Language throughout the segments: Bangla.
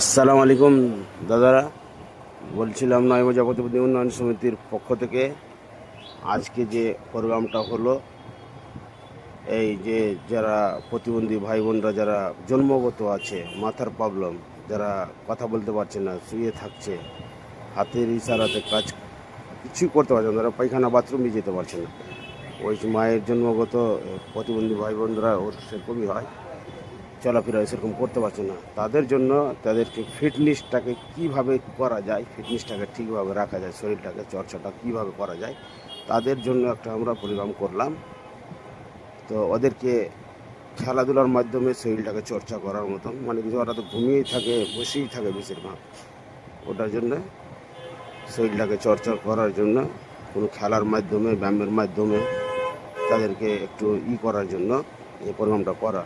আসসালামু আলাইকুম, দাদারা। বলছিলাম নয় প্রজাপতি উন্নয়ন সমিতির পক্ষ থেকে আজকে যে প্রোগ্রামটা হলো, এই যে যারা প্রতিবন্ধী ভাই বোনরা যারা জন্মগত আছে, মাথার প্রবলেম যারা কথা বলতে পারছে না, শুয়ে থাকছে, হাতের ইশারাতে কাজ কিছুই করতে পারছে না তারা পায়খানা বাথরুমে যেতে পারছে না। ওই মায়ের জন্মগত প্রতিবন্ধী ভাই বোনরা ওর সেরকমই হয়। চলাফেরা সেরকম করতে পারছে না। তাদের জন্য তাদেরকে ফিটনেসটাকে কীভাবে করা যায় ফিটনেসটাকে ঠিকভাবে রাখা যায়, শরীরটাকে, চর্চাটা কীভাবে করা যায়, তাদের জন্য একটা আমরা প্রোগ্রাম করলাম। তো ওদেরকে খেলাধুলার মাধ্যমে শরীরটাকে চর্চা করার মতন মানে কিছু ওরা তো ঘুমিয়েই থাকে, বসেই থাকে বেশিরভাগ। ওটার জন্য শরীরটাকে চর্চা করার জন্য, কোনো খেলার মাধ্যমে, ব্যায়ামের মাধ্যমে তাদেরকে একটু ই করার জন্য এই প্রোগ্রামটা করা।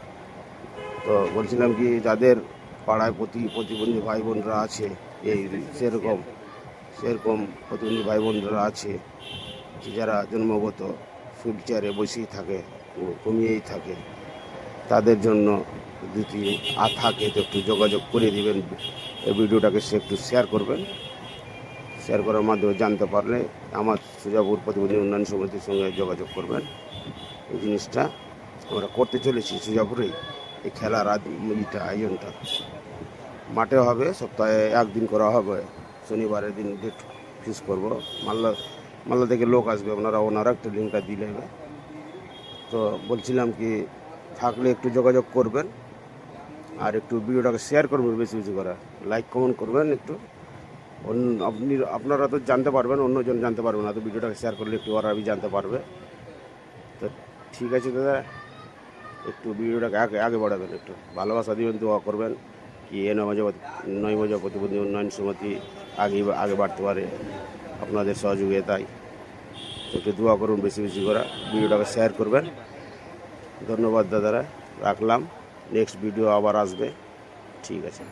তো বলছিলাম কি যাদের পাড়ায় প্রতি প্রতিবন্ধী ভাই বোনরা আছে, এই সেরকম সেরকম প্রতিবন্ধী ভাই বোনরা আছে যারা জন্মগত হুইল চেয়ারে বসেই থাকে ও ঘুমিয়েই থাকে, তাদের জন্য যদি আ থাকে তো একটু যোগাযোগ করে দিবেন, এই ভিডিওটাকে সে একটু শেয়ার করবেন। শেয়ার করার মাধ্যমে জানতে পারলে আমার সুজাপুর প্রতিবন্ধী উন্নয়ন সমিতির সঙ্গে যোগাযোগ করবেন। এই জিনিসটা আমরা করতে চলেছি সুজাপুরেই। এই খেলার ইটা আয়োজনটা। মাঠে হবে, সপ্তাহে একদিন করা হবে। শনিবারের দিন ডেট ফিক্স করব। মাল্লা মাল্লা থেকে লোক আসবে আপনারা ওনারা একটা লিঙ্কটা দিলে তো বলছিলাম কি, থাকলে একটু যোগাযোগ করবেন। আর একটু ভিডিওটাকে শেয়ার করবেন বেশি বেশি করে। লাইক কমেন্ট করবেন একটু। অন্য, আপনি, আপনারা তো জানতে পারবেন, অন্যজন জানতে পারবে না। তো ভিডিওটাকে শেয়ার করলে একটু ওরা জানতে পারবে। তো ঠিক আছে দাদা। একটু ভিডিওটাকে আগে আগে বাড়াবেন, একটু ভালোবাসা দিবেন, দোয়া করবেন কি এ নয় নয় মজা প্রতিবন্ধী উন্নয়ন সমিতি আগে আগে বাড়তে পারে, আপনাদের সহযোগিতায়। একটু দোয়া করুন বেশি বেশি করে। ভিডিওটাকে শেয়ার করবেন। ধন্যবাদ দাদারা, রাখলাম। নেক্সট ভিডিও আবার আসবে। ঠিক আছে।